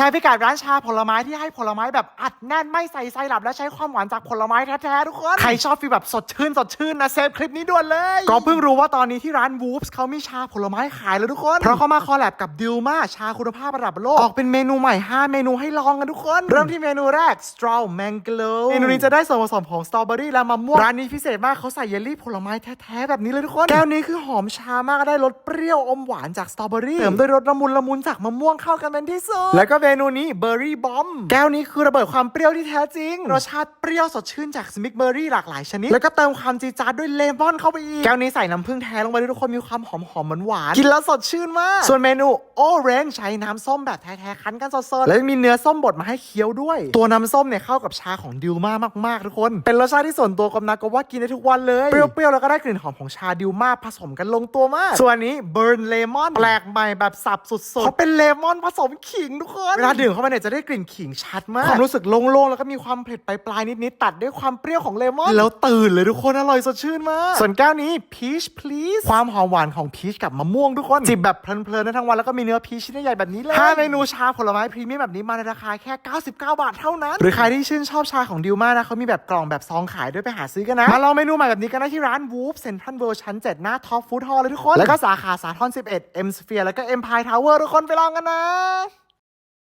ชร์พิกัดร้านชาผลไม้ที่ให้ผลไม้แบบอัดแน่นไม่ใส่ไซรัปและใช้ความหวานจากผลไม้แท้ๆทุกคน ใครชอบฟีลแบบสดชื่นสดชื่นนะเซฟคลิปนี้ด่วนเลย ก็เพิ่งรู้ว่าตอนนี้ที่ร้านวูฟส์เขามีชาผลไม้ขายแล้วทุกคน เพราะเขามาคอลแลบกับดิวมาชาคุณภาพระดับโลก ออกเป็นเมนูใหม่ 5 เมนูให้ลองกันทุกคน เริ่มที่เมนูแรก straw mango เมนูนี้จะได้ส่วนผสมของสตรอเบอรี่และมะม่วงร้านนี้พิเศษมากเขาใส่เยลลี่ผลไม้แท้ๆแบบนี้เลยทุกคนแก้วนี้คือหอมชามากได้รสเปรี้ยวอมหวานจากสตรอเบอรี่เติมด้วยรสละมุนละมุนจากมะม่วงเข้ากันเป็นที่สุดแล้วก็เมนูนี้เบอร์รี่บอมแก้วนี้คือระเบิดความเปรี้ยวที่แท้จริง รสชาติเปรี้ยวสดชื่นจากสมิกเบอร์รี่หลากหลายชนิด แล้วก็เติมความจีดจาดด้วยเลมอนเข้าไปอีก แก้วนี้ใส่น้ำผึ้งแท้ลงไปด้วยทุกคนมีความหอมหอมหวานหวานๆกินแล้วสดชื่นมาก ส่วนเมนูโอเรนใช้น้ำส้มแบบแท้ๆคั้นกันสดๆ แล้วมีเนื้อส้มบดมาให้เคี้ยวด้วย ตัวน้ำส้มเนี่ยเข้ากับชาของดิวมามากๆทุกคน เป็นรสชาติที่ส่วนตัวกำนักก็ว่ากินได้ทุกวันเลย เปรี้ยวๆแล้วก็ได้กลิ่นหอมของชาดิวมาผสมกันลงตัวมาก ส่วนอันนี้เบิร์นเลมอนแปลกใหม่แบบสับสุดๆเขาเป็นเลมอนผสมขิงทุกคนเวลาดื่มเข้าไปเนี่ยจะได้กลิ่นขิงชัดมากความรู้สึกโล่งๆแล้วก็มีความเผ็ดปลายๆนิดๆตัดด้วยความเปรี้ยวของเลมอนแล้วตื่นเลยทุกคนอร่อยสดชื่นมากส่วนแก้วนี้ peach please ความหอมหวานของพีชกับมะม่วงทุกคนจิบแบบเพลินๆได้ทั้งวันแล้วก็มีเนื้อพีชชิ้นใหญ่ๆแบบนี้เลยห้าเมนูชาผลไม้พรีเมียมแบบนี้มาในราคาแค่ 99 บาทเท่านั้น หรือใครที่ชื่นชอบชาของดิวมานะเขามีแบบกล่องแบบซองขายด้วยไปหาซื้อกันนะ มาลองเมนูใหม่แบบนี้กันได้ที่ร้านวูฟเซ็นทรัลเวิลด์ชั้น 7 หน้าท็อปฟู้ดฮอลเลยทุกคน แล้วก็สาขาสาทร11 M Sphere แล้วก็ Empire Tower ทุกคนไปลองกันนะ